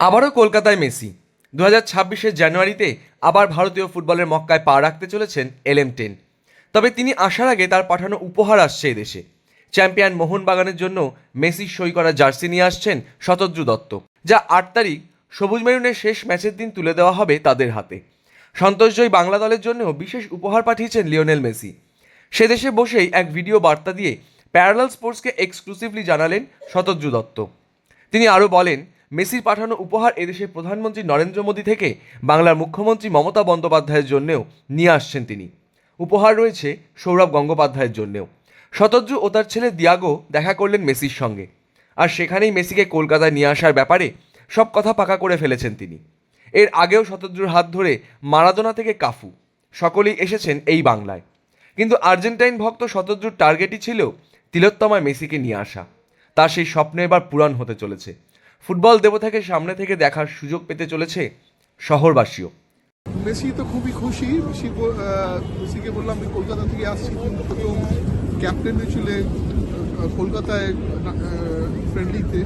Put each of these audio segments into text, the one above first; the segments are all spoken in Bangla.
আবারও কলকাতায় মেসি। দু হাজার জানুয়ারিতে আবার ভারতীয় ফুটবলের মক্কায় পা রাখতে চলেছেন এলএম টেন। তবে তিনি আসার আগে তার পাঠানো উপহার আসছে এদেশে চ্যাম্পিয়ন মোহনবাগানের জন্য মেসি সই করা জার্সি নিয়ে আসছেন শতদ্রু দত্ত, যা আট তারিখ সবুজ মেরুনের শেষ ম্যাচের দিন তুলে দেওয়া হবে তাদের হাতে। সন্তোষজয়ী বাংলা দলের জন্যও বিশেষ উপহার পাঠিয়েছেন লিওনেল মেসি। সে দেশে বসেই এক ভিডিও বার্তা দিয়ে প্যারালাল স্পোর্টসকে এক্সক্লুসিভলি জানালেন শতদ্রু দত্ত। তিনি আরও বলেন মেসির পাঠানো উপহার এদেশের প্রধানমন্ত্রী নরেন্দ্র মোদী থেকে বাংলার মুখ্যমন্ত্রী মমতা বন্দ্যোপাধ্যায়ের জন্যেও নিয়ে আসছেন তিনি। উপহার রয়েছে সৌরভ গঙ্গোপাধ্যায়ের জন্যেও। শতদ্রু ও তার ছেলে দিয়াগো দেখা করলেন মেসির সঙ্গে। আর সেখানেই মেসিকে কলকাতায় নিয়ে আসার ব্যাপারে সব কথা পাকা করে ফেলেছেন তিনি। এর আগেও শতদ্রুর হাত ধরে মারাদোনা থেকে কাফু, সকলেই এসেছেন এই বাংলায়। কিন্তু আর্জেন্টাইন ভক্ত শতদ্রুর টার্গেটই ছিল তিলোত্তমায় মেসিকে নিয়ে আসা। তার সেই স্বপ্ন এবার পূরণ হতে চলেছে। ফুটবল দেবতাকে সামনে থেকে দেখার সুযোগ পেতে চলেছে শহরবাসীও। মেসি তো খুবই খুশি। মেসি মেসিকে বললাম, আমি কলকাতা থেকে আসছি। প্রথম ক্যাপ্টেন হয়েছিল কলকাতায় ফ্রেন্ডলিতে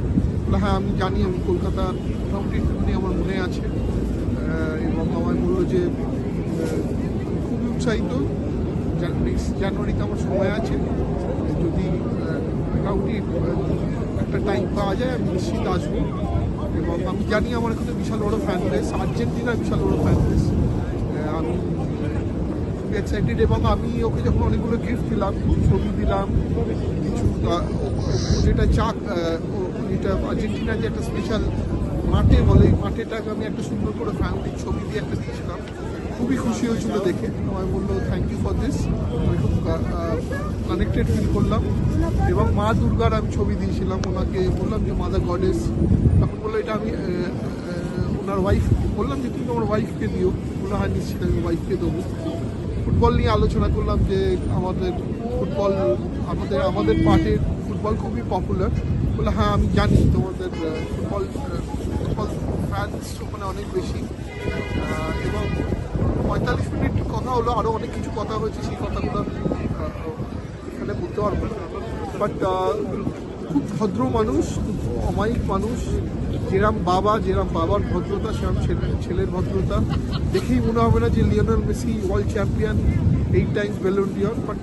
হ্যাঁ আমি জানি, আমি কলকাতার মোটামুটি একটুখানি আমার মনে আছে। এবং আমার বলল যে খুবই উৎসাহিত। জানুয়ারিতে আমার সময় আছে। যদি মোটামুটি একটা টাইম পাওয়া যায়, আমি নিশ্চিত আসব। এবং আমি জানি আমার এখানে বিশাল বড় ফ্যান রেস আর্জেন্টিনার বিশাল বড় ফ্যান রেস আমি এক্সাইটেড এবং আমি ওকে যখন অনেকগুলো গিফট দিলাম, ছবি দিলাম, কিছু যেটা চাক যেটা আর্জেন্টিনার যে একটা স্পেশাল মাঠে বলে এই মাঠেটাকে আমি একটা সুন্দর করে ফ্যামিলির ছবি দিয়ে একটা দিয়েছিলাম। খুবই খুশি হয়েছিল দেখে। আমায় বলল থ্যাংক ইউ ফর দিস আমি খুব কানেক্টেড ফিল করলাম। এবং মা দুর্গার আমি ছবি দিয়েছিলাম। ওনাকে বললাম যে মাদার গডেস। তখন বলল, এটা আমি ওনার ওয়াইফ বললাম যে, তুমি আমার ওয়াইফকে দিও। বলল হ্যাঁ নিশ্চিত আমি ওয়াইফকে দেবো। ফুটবল নিয়ে আলোচনা করলাম যে, আমাদের ফুটবল, আমাদের আমাদের পার্টের ফুটবল খুবই পপুলার বলে হ্যাঁ আমি জানি তোমাদের ফুটবল ফুটবল ফ্যান্স ওখানে অনেক বেশি। এবং পঁয়তাল্লিশ মিনিট কথা হলো আরও অনেক কিছু কথা হয়েছে, সেই কথাগুলো এখানে বলতে পারব বাট খুব ভদ্র মানুষ, খুব অমায়িক মানুষ। যেরাম বাবা, যেরাম বাবার ভদ্রতা, সেরাম ছেলে, ছেলের ভদ্রতা। দেখেই মনে হবে না যে Lionel Messi world champion eight times Ballon d'Or. But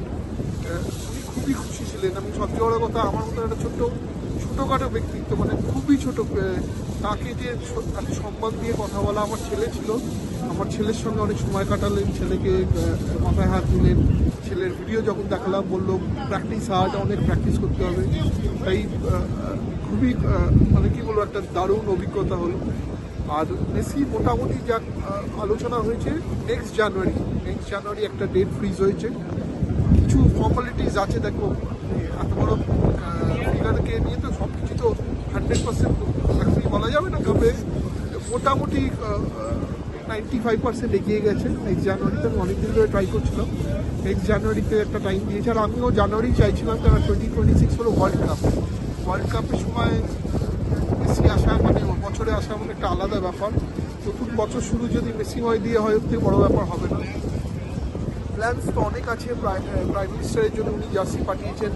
খুবই খুশি ছিলেন। আমি সত্যি বড় কথা, আমার মতো একটা ছোট্ট ছোটোখাটো ব্যক্তিত্ব মানে খুবই ছোট তাকে যে তাকে সম্মান দিয়ে কথা বলা আমার ছেলে ছিল। আমার ছেলের সঙ্গে অনেক সময় কাটালেন, ছেলেকে মাথায় হাত দিলেন ছেলের ভিডিও যখন দেখালাম, বলল প্র্যাকটিস হার্ড অনেক প্র্যাকটিস করতে হবে। তাই খুবই মানে কি বলব, একটা দারুণ অভিজ্ঞতা হলো। আর মেসি মোটামুটি যা আলোচনা হয়েছে নেক্সট জানুয়ারি নেক্সট জানুয়ারি একটা ডেট ফ্রিজ হয়েছে। কিছু ফর্মালিটিস আছে, দেখো এত বড় ফিগারকে নিয়ে তো সব কিছু তো হান্ড্রেড পার্সেন্ট বলা যাবে না, তবে মোটামুটি নাইনটি ফাইভ পার্সেন্ট এগিয়ে গেছে। নেক্সট জানুয়ারিতে আমি অনেকদিন ধরে ট্রাই করছিলাম। নেক্সট জানুয়ারিতে একটা টাইম দিয়েছে, আর আমিও জানুয়ারি চাইছিলাম কারণ টোয়েন্টি টোয়েন্টি সিক্স হলো ওয়ার্ল্ড কাপ ওয়ার্ল্ড কাপের সময় মেসি আসা মানে বছরে আসা মানে একটা আলাদা ব্যাপার। নতুন বছর শুরু যদি মেসি হয়, দিয়ে হয় থেকে বড় ব্যাপার হবে না। প্ল্যান্স তো অনেক আছে প্রাইম মিনিস্টারের জন্য উনি জার্সি পাঠিয়েছেন।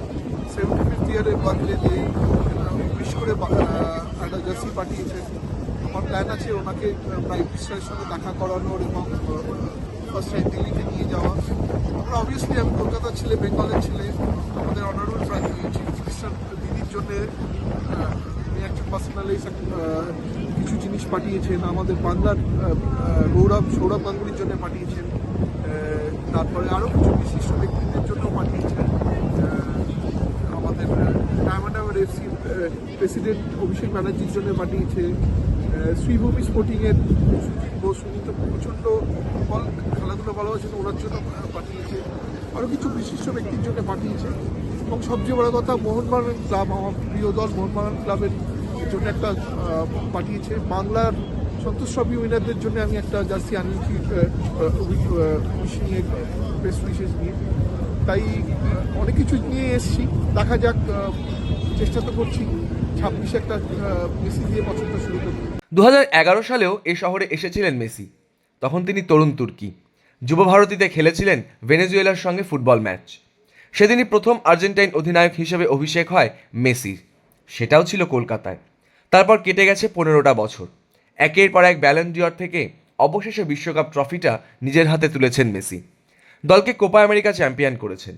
সেভেন্টি ফিফথ ইয়ারের বার্থডেতে উইশ করে একটা জার্সি পাঠিয়েছেন আমার প্ল্যান আছে ওনাকে প্রাইম মিনিস্টারের সঙ্গে দেখা করানোর এবং ফার্স্ট টাইম দিল্লিতে নিয়ে যাওয়া আমরা অবভিয়াসলি আমি কলকাতার ছেলে, বেঙ্গলের ছেলে, আমাদের অনারেবল চিফ মিনিস্টার দিদির জন্যে উনি একজন পার্সোনালি কিছু জিনিস পাঠিয়েছেন, আমাদের বাংলার গৌরব, সৌরভ গাঙ্গুলির জন্য পাঠিয়েছেন তারপরে আরও কিছু বিশিষ্ট ব্যক্তিদের জন্য পাঠিয়েছেন আমাদের এফসি প্রেসিডেন্ট অভিষেক ব্যানার্জির জন্য পাঠিয়েছে শ্রীভূমি স্পোর্টিংয়ের সুজিত তো প্রচণ্ড বল, খেলাধুলো ভালোবাসেন, ওনার জন্য পাঠিয়েছে। আরও কিছু বিশিষ্ট ব্যক্তির জন্য পাঠিয়েছে। এবং সবচেয়ে বড় কথা, মোহনবাগান ক্লাব আমার প্রিয় দল মোহনবাগান ক্লাবের জন্য একটা পাঠিয়েছে। বাংলার সন্তোষ ট্রফি উইনারদের জন্য আমি একটা জার্সি আনিয়েছি উইশিং বেস্ট উইশেস নিয়ে। তাই অনেক কিছু নিয়ে এসেছি। দেখা যাক চেষ্টা তো করছি ছাব্বিশে একটা মেসি দিয়ে পছন্দ শুরু করতে। দু সালেও এ শহরে এসেছিলেন মেসি। তখন তিনি তরুণ তুর্কি। যুব ভারতীতে খেলেছিলেন ভেনেজুয়েলার সঙ্গে ফুটবল ম্যাচ। সেদিনই প্রথম আর্জেন্টাইন অধিনায়ক হিসেবে অভিষেক হয় মেসির। সেটাও ছিল কলকাতায়। তারপর কেটে গেছে পনেরোটা বছর। একের পর এক ব্যালেন ডিওর থেকে অবশেষে বিশ্বকাপ ট্রফিটা নিজের হাতে তুলেছেন মেসি। দলকে কোপা আমেরিকা চ্যাম্পিয়ন করেছেন।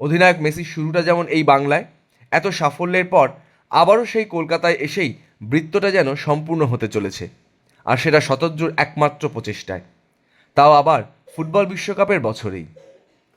অধিনায়ক মেসির শুরুটা যেমন এই বাংলায়, এত সাফল্যের পর আবারও সেই কলকাতায় এসেই বৃত্তটা যেন সম্পূর্ণ হতে চলেছে, আর সেটা শতজ্জুর একমাত্র প্রচেষ্টায়। তাও আবার ফুটবল বিশ্বকাপের বছরেই।